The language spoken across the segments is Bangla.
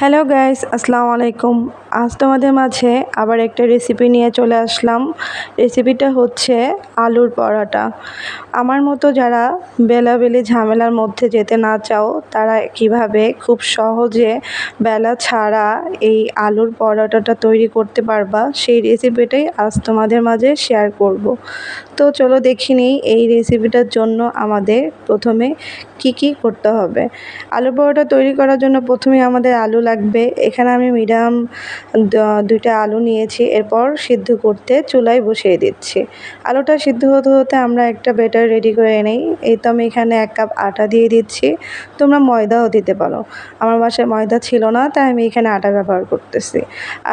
হ্যালো গাইস, আসসালামু আলাইকুম। আজ তোমাদের মাঝে আবার একটা রেসিপি নিয়ে চলে আসলাম। রেসিপিটা হচ্ছে আলুর পরোটা। আমার মতো যারা বেলাবেলি ঝামেলার মধ্যে যেতে না চাও, তারা কীভাবে খুব সহজে বেলা ছাড়া এই আলুর পরোটাটা তৈরি করতে পারবা, সেই রেসিপিটাই আজ তোমাদের মাঝে শেয়ার করব। তো চলো দেখি নিই এই রেসিপিটার জন্য আমাদের প্রথমে কি কি করতে হবে। আলুর পরোটা তৈরি করার জন্য প্রথমে আমাদের আলু লাগবে। এখানে আমি মিডিয়াম দুইটা আলু নিয়েছি। এরপর সিদ্ধ করতে চুলায় বসিয়ে দিচ্ছি। আলুটা সিদ্ধ হতে হতে আমরা একটা বেটার রেডি করে নিই। এই তো আমি এখানে এক কাপ আটা দিয়ে দিচ্ছি। তোমরা ময়দাও দিতে পারো। আমার বাসায় ময়দা ছিল না, তাই আমি এখানে আটা ব্যবহার করতেছি।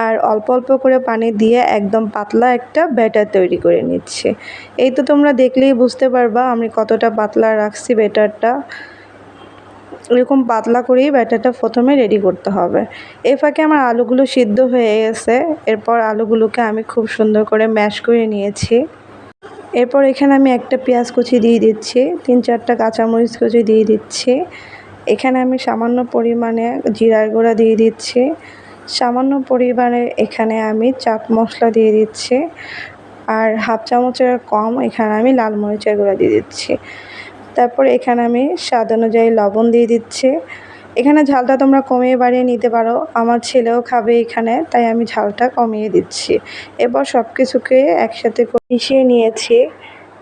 আর অল্প অল্প করে পানি দিয়ে একদম পাতলা একটা ব্যাটার তৈরি করে নিচ্ছি। এই তো তোমরা দেখলেই বুঝতে পারবা আমি কতটা পাতলা রাখছি ব্যাটারটা। এরকম পাতলা করেই ব্যাটারটা প্রথমে রেডি করতে হবে। এ ফাঁকে আমার আলুগুলো সিদ্ধ হয়ে গেছে। এরপর আলুগুলোকে আমি খুব সুন্দর করে ম্যাশ করে নিয়েছি। এরপর এখানে আমি একটা পেঁয়াজ কুচি দিয়ে দিচ্ছি, তিন চারটা কাঁচামরিচ কুচি দিয়ে দিচ্ছি। এখানে আমি সামান্য পরিমাণে জিরার গুঁড়া দিয়ে দিচ্ছি। সামান্য পরিমাণে এখানে আমি চাট মশলা দিয়ে দিচ্ছি। আর হাফ চামচের কম এখানে আমি লাল মরিচের গুঁড়া দিয়ে দিচ্ছি। তারপর এখানে আমি স্বাদ অনুযায়ী লবণ দিয়ে দিচ্ছি। এখানে ঝালটা তোমরা কমিয়ে বাড়িয়ে নিতে পারো। আমার ছেলেও খাবে এখানে, তাই আমি ঝালটা কমিয়ে দিচ্ছি। এরপর সব কিছুকে একসাথে মিশিয়ে নিয়েছি।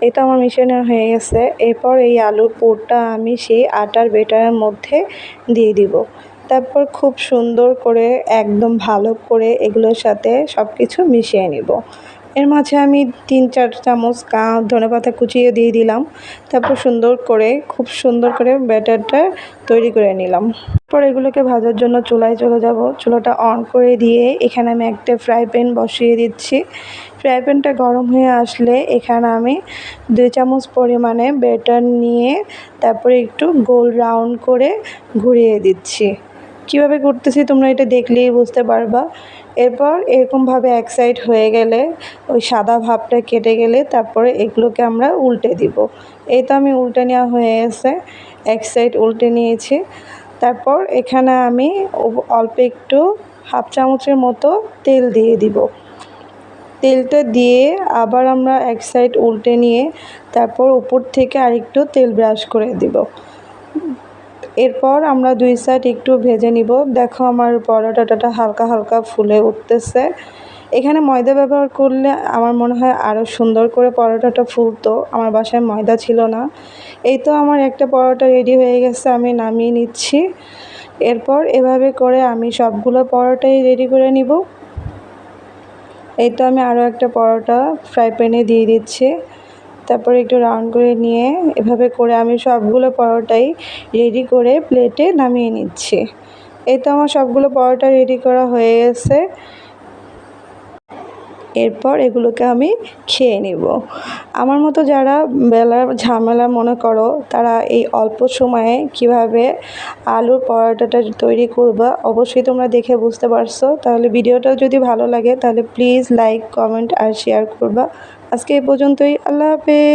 এটা আমার মিশানো হয়ে গেছে। এরপর এই আলুর পুরটা আমি সেই আটার বেটারের মধ্যে দিয়ে দিব। তারপর খুব সুন্দর করে, একদম ভালো করে এগুলোর সাথে সব কিছু মিশিয়ে নিব। এর মাঝে আমি তিন, চার চামচ কা ধনেপাতা কুচিয়ে দিয়ে দিলাম। তারপর সুন্দর করে, খুব সুন্দর করে ব্যাটারটা তৈরি করে নিলাম। পর এগুলোকে ভাজার জন্য চুলায় চলে যাব। চুলাটা অন করে দিয়ে এখানে আমি একটা ফ্রাই প্যান বসিয়ে দিচ্ছি। ফ্রাই প্যানটা গরম হয়ে আসলে এখানে আমি দুই চামচ পরিমাণে ব্যাটার নিয়ে তারপরে একটু গোল রাউন্ড করে ঘুরিয়ে দিচ্ছি। কীভাবে করতেছি তোমরা এটা দেখলেই বুঝতে পারবা। এরপর এরকমভাবে এক সাইড হয়ে গেলে ওই সাদা ভাবটা কেটে গেলে তারপরে এগুলোকে আমরা উল্টে দিব। এই তো আমি উল্টে নেওয়া হয়ে গেছে। এক সাইড উল্টে নিয়েছি। তারপর এখানে আমি অল্প একটু হাফ চামচের মতো তেল দিয়ে দিব। তেলটা দিয়ে আবার আমরা এক সাইড উল্টে নিয়ে তারপর উপর থেকে আরেকটু তেল ব্রাশ করে দিব। এরপর আমরা দুই সাইড একটু ভেজে নিব। দেখো আমার পরোটাটা হালকা হালকা ফুলে উঠতেছে। এখানে ময়দা ব্যবহার করলে আমার মনে হয় আরও সুন্দর করে পরোটাটা ফুলতো। আমার বাসায় ময়দা ছিল না। এই তো আমার একটা পরোটা রেডি হয়ে গেছে, আমি নামিয়ে নিচ্ছি। এরপর এভাবে করে আমি সবগুলো পরোটাই রেডি করে নিব। এই তো আমি আরও একটা পরোটা ফ্রাই প্যানে দিয়ে দিচ্ছি। তারপরে একটু রাউন্ড করে নিয়ে এভাবে করে আমি সবগুলো পরোটাই রেডি করে প্লেটে নামিয়ে নিচ্ছি। এই তো আমার সবগুলো পরোটা রেডি করা হয়ে গেছে। এরপর এগুলোকে আমি খেয়ে নিব। আমার মতো যারা বেলার ঝামেলা মনে করো, তারা এই অল্প সময়ে কীভাবে আলুর পরোটাটা তৈরি করবা অবশ্যই তোমরা দেখে বুঝতে পারছ। তাহলে ভিডিওটা যদি ভালো লাগে, তাহলে প্লিজ লাইক কমেন্ট আর শেয়ার করবা। আজকে এই পর্যন্তই। আল্লাহ হাফেজ।